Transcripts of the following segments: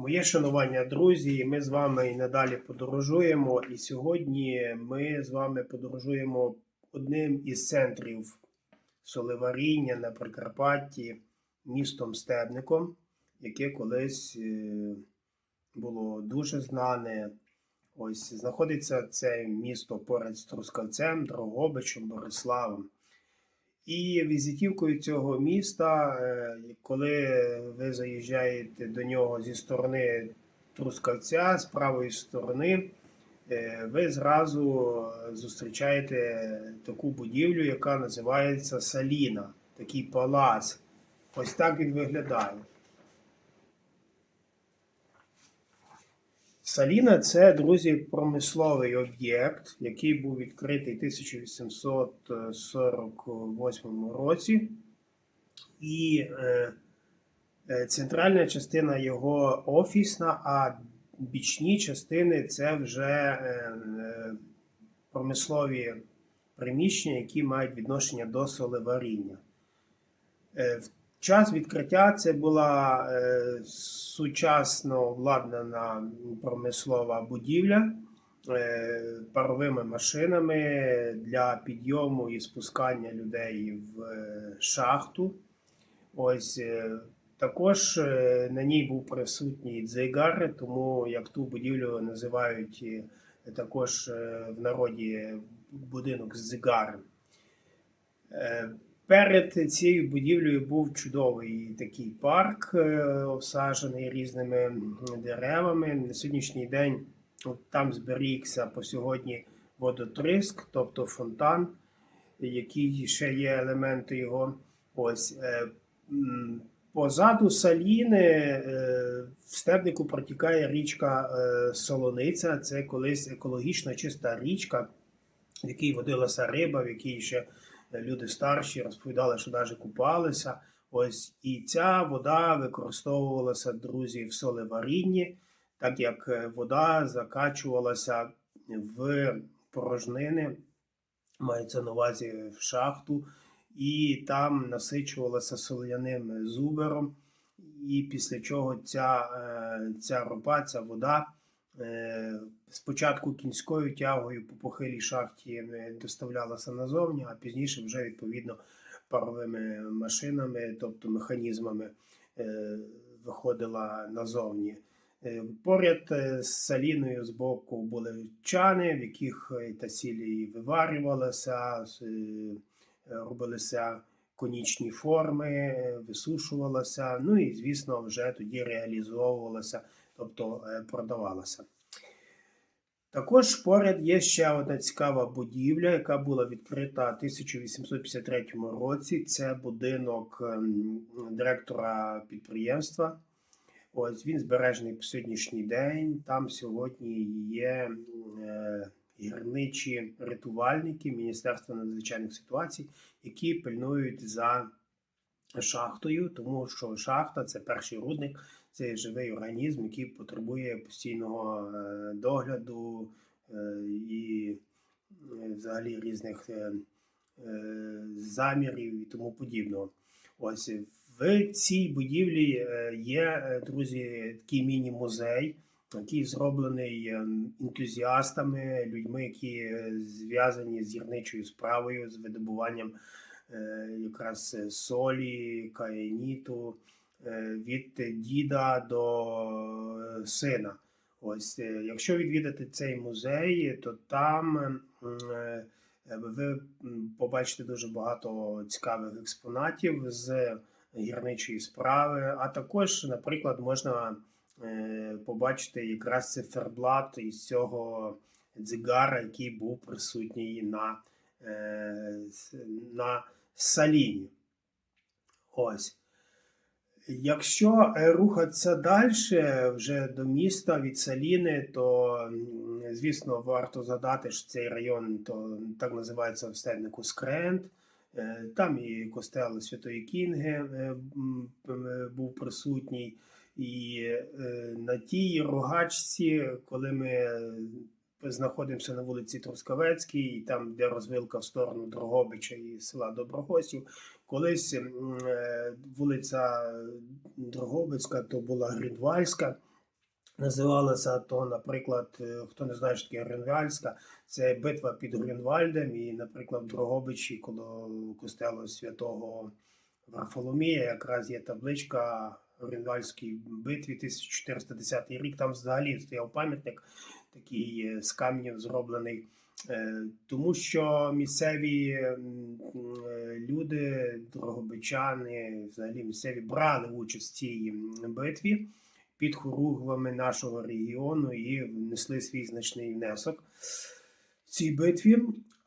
Моє шанування, друзі, ми з вами і надалі подорожуємо. І сьогодні ми з вами подорожуємо одним із центрів солеваріння на Прикарпатті, містом Стебником, яке колись е, було дуже знане. Ось знаходиться це місто поряд з Трускавцем, Дрогобичем, Бориславом. І візитівкою цього міста, е, коли ви заїжджаєте до нього зі сторони Трускавця, з правої сторони, е, ви зразу зустрічаєте таку будівлю, яка називається Саліна, такий палац. Ось так він виглядає. Саліна це, друзі, промисловий об'єкт, який був відкритий в 1848 році. І е, е, центральна частина його офісна, а бічні частини це вже е, е, промислові приміщення, які мають відношення до солеваріння. Е, в час відкриття це була е, сучасно обладнана промислова будівля е, паровими машинами для підйому і спускання людей в е, шахту. Ось е, також е, на ній був присутній дзигар, тому як ту будівлю називають е, також е, в народі будинок з дзигаром. Е, Перед цією будівлею був чудовий такий парк, е, обсаджений різними деревами. На сьогоднішній день там зберігся по сьогодні водотриск, тобто фонтан, який ще є елементи його. Ось е, позаду Саліни е, в стебнику протікає річка Солониця. Це колись екологічно чиста річка, в якій водилася риба, в якій ще люди старші розповідали, що навіть купалися. Ось і ця вода використовувалася, друзі, в солеварінні, так як е, вода закачувалася в порожнини, мається на увазі в шахту, і там насичувалася соляним зубером. І після чого ця, е, ця ропа, ця вода спочатку кінською тягою по похилій шахті е, доставлялася назовні, а пізніше вже відповідно паровими машинами, тобто механізмами, е, виходила назовні. Е, Поряд е, з саліною з боку були чани, в яких е, та сілі виварювалася, е, робилися конічні форми, е, висушувалася. Ну і, звісно, вже тоді реалізовувалася, тобто е, продавалася. Також поряд є ще одна цікава будівля, яка була відкрита в 1853 році. Це будинок ем, директора підприємства. Ось він збережений по сьогоднішній день. Там сьогодні є е, гірничі рятувальники Міністерства надзвичайних ситуацій, які пильнують за шахтою, тому що шахта це перший рудник, це живий організм, який потребує постійного е, догляду е, і е, взагалі різних замірів і тому подібного. Ось в цій будівлі є, друзі, такий міні-музей, який зроблений ентузіастами, людьми, які зв'язані з гірничою справою, з видобуванням якраз е, солі, каєніту е, від діда до е, сина. Ось, е, якщо відвідати цей музей, то там е, ви побачите дуже багато цікавих експонатів з гірничої справи, а також, наприклад, можна е, побачити якраз циферблат із цього дзигара, який був присутній на, е, на саліні. Ось. Якщо е, рухатися далі вже до міста від Саліни, то звісно варто згадати, що цей район то так називається в Скрент. Е, Там і костел Святої Кінги е, був присутній. І на тій рогачці, коли ми знаходимося на вулиці Трускавецькій, там, де розвилка в сторону Дрогобича і села Доброгостів, колись е, вулиця Дрогобицька то була Гридвальська. називалася то, наприклад, е, хто не знає, що таке Грюнвальська, це битва під Грюнвальдом, і, наприклад, в Дрогобичі, коло костелу святого Варфоломія, якраз є табличка Грюнвальській битві 1410 рік. Там взагалі стояв пам'ятник такий е, з каменів зроблений. Е, Тому що місцеві е, люди, дрогобичани, взагалі місцеві брали участь в цій битві під хоругвами нашого регіону і внесли свій значний внесок в цій битві.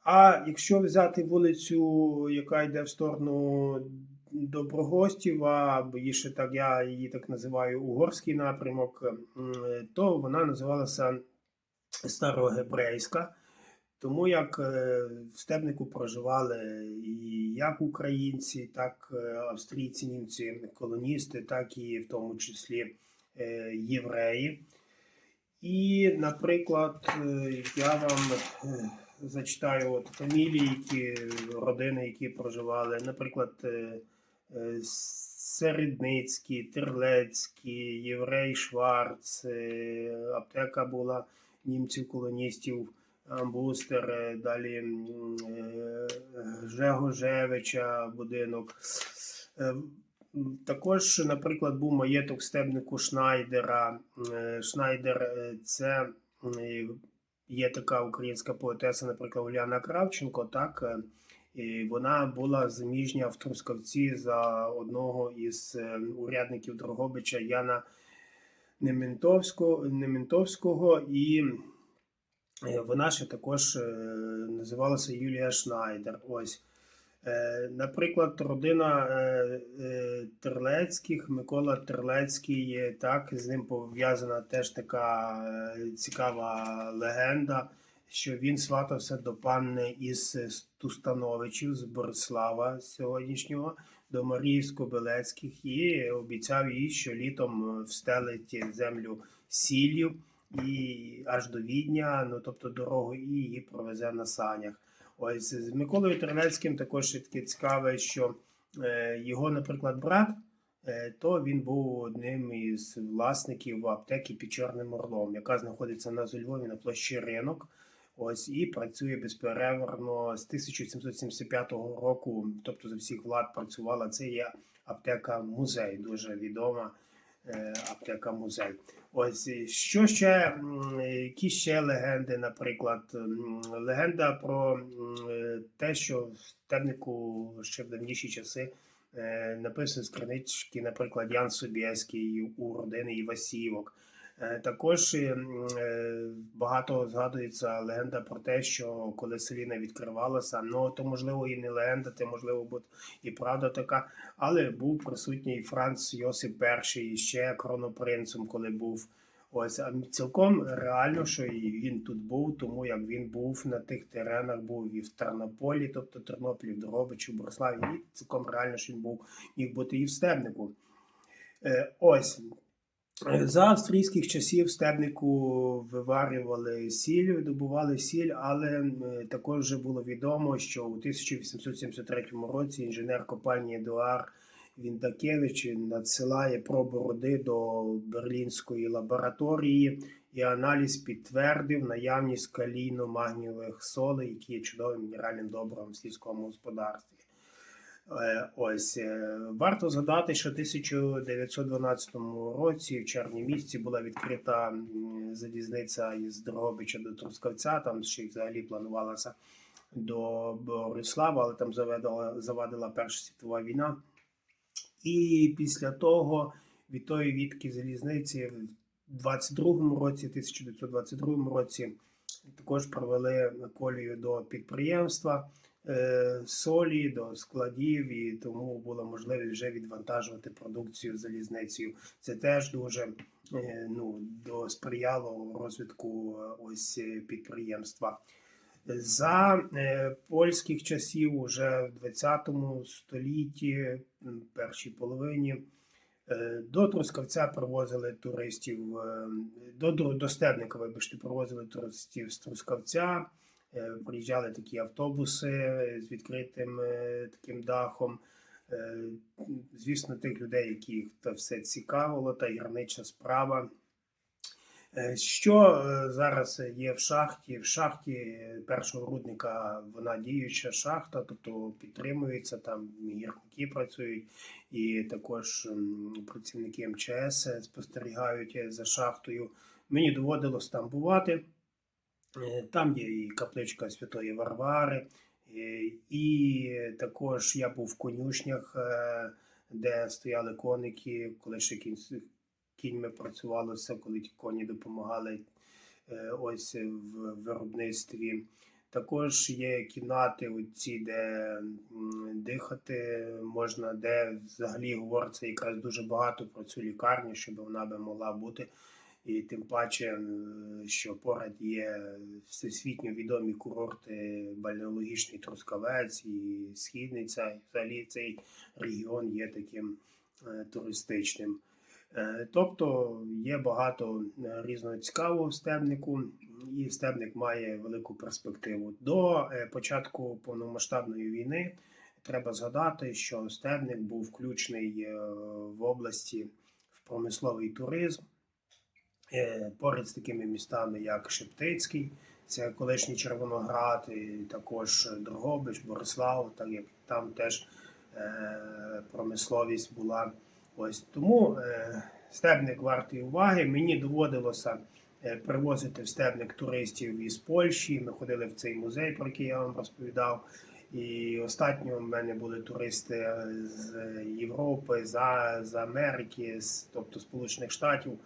А якщо взяти вулицю, яка йде в сторону Доброгостів, або ще так, я її так називаю Угорський напрямок, то вона називалася Старогебрейська. Тому як е, в Стебнику проживали і як українці, так е, австрійці, німці, колоністи, так і в тому числі е, євреї. І, наприклад, я вам зачитаю от фамілії, які родини, які проживали, наприклад, Середницький, Терлецький, Єврей Шварц, аптека була німців-колоністів, Амбустер, е, далі е, Жегожевича будинок. Е, Також, наприклад, був маєток стебнику Шнайдера. Шнайдер це є така українська поетеса, наприклад, Уляна Кравченко. Так, і вона була заміжня в Трускавці за одного із урядників Дрогобича Яна Нементовського, Нементовського і е, вона ще також е, називалася Юлія Шнайдер. Ось. Е, Наприклад, родина Терлецьких, Микола Терлецький, так, з ним пов'язана теж така цікава легенда, що він сватався до панни із Тустановичів з Борислава сьогоднішнього, до Марії Скобелецьких і обіцяв їй, що літом е, встелить землю сіллю і аж до Відня, ну тобто дорогу, і її провезе на санях. Ось з Миколою Терлецьким також таке цікаве, що е, його, наприклад, брат, е, то він був одним із власників аптеки під Чорним Орлом, яка знаходиться на Зульвові на площі Ринок. Ось і працює безперервно з 1775 року, тобто за всіх влад працювала. Це є аптека музей, дуже відома е, аптека музей. Ось що ще, які ще легенди, наприклад, легенда про е, те, що в Стебнику ще в давніші часи е, написано з кранички, наприклад, Ян Собєський у родини Івасівок. Е, Також е, м, е, багато згадується легенда про те, що коли Селіна відкривалася, ну то можливо і не легенда, це можливо буде і правда така, але був присутній Франц Йосип І ще кронопринцем, коли був. Ось цілком реально, що і він тут був, тому як він був на тих теренах, був і в Тернополі, тобто Тернополі, в Дрогобичі, в Бориславі, і цілком реально, що він був міг бути і в Стебнику. Е, ось за австрійських часів Стебнику виварювали сіль, видобували сіль, але е, також вже було відомо, що у 1873 році інженер компанії Едуар Віндакевич надсилає пробу роди до берлінської лабораторії, і аналіз підтвердив наявність калійно-магнієвих солей, які є чудовим мінеральним добривом в сільському господарстві. Е, Ось е, варто згадати, що в 1912 році, в червні місяці, була відкрита залізниця із Дрогобича до Трускавця. Там ще й взагалі планувалася до Борислава, але там завадила, завадила Перша світова війна. І після того від тої відки залізниці в 22-му році, 1922 році, також провели колію до підприємства солі, до складів, і тому була можливість вже відвантажувати продукцію залізницею. Це теж дуже е, ну, сприяло розвитку е, ось е, підприємства. За е, польських часів, уже в 20 столітті, першій половині, е, до Трускавця привозили туристів, е, до, до Стебника, вибачте, привозили туристів з Трускавця. Е, Приїжджали такі автобуси з відкритим е, таким дахом. Е, Звісно, тих людей, яких це все цікавило, та гірнича справа. Що зараз є в шахті? В шахті першого рудника вона діюча шахта, тобто підтримується там гірники працюють, і також працівники МЧС спостерігають за шахтою. Мені доводилось там бувати. Е, Там є і капличка Святої Варвари, е, і також я був в конюшнях, е, де стояли коники, коли ще кінь, кіньми працювало все, коли ті коні допомагали ось в виробництві. Також є кімнати, оці, де дихати можна, де взагалі говориться якраз дуже багато про цю лікарню, щоб вона би могла бути. І тим паче, що поряд є всесвітньо відомі курорти бальнеологічний Трускавець і Східниця. Взагалі цей регіон є таким е, туристичним. Е, Тобто є багато е, різного цікавого в стебнику, і стебник має велику перспективу. До початку повномасштабної війни треба згадати, що стебник був включений в області в промисловий туризм. Е, Поряд з такими містами, як Шептицький, це колишній Червоноград, і також Дрогобич, Борислав, так як там теж е, промисловість була. Ось тому е, стебник вартий уваги. Мені доводилося привозити в стебник туристів із Польщі. Ми ходили в цей музей, про який я вам розповідав. І останньо в мене були туристи з Європи, з, Америки, тобто Сполучених Штатів.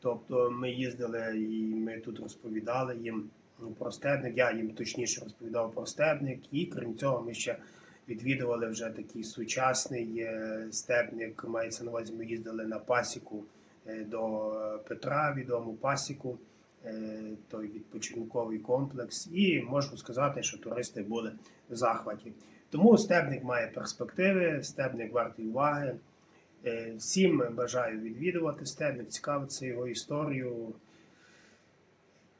Тобто ми їздили і ми тут розповідали їм про стебник. Я їм точніше розповідав про стебник, і крім цього, ми ще відвідували вже такий сучасний е, стебник. Мається на увазі, ми їздили на пасіку е, до Петра, відому пасіку, е, той відпочинковий комплекс. І можу сказати, що туристи були в захваті. Тому стебник має перспективи, стебник вартий уваги. Е, Всім бажаю відвідувати стебник, цікавитися його історію.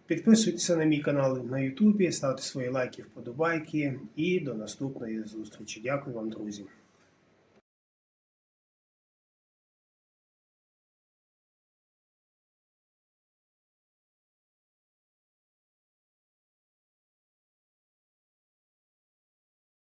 Підписуйтеся на мій канал на Ютубі, ставте свої лайки, вподобайки і до наступної зустрічі. Дякую вам, друзі.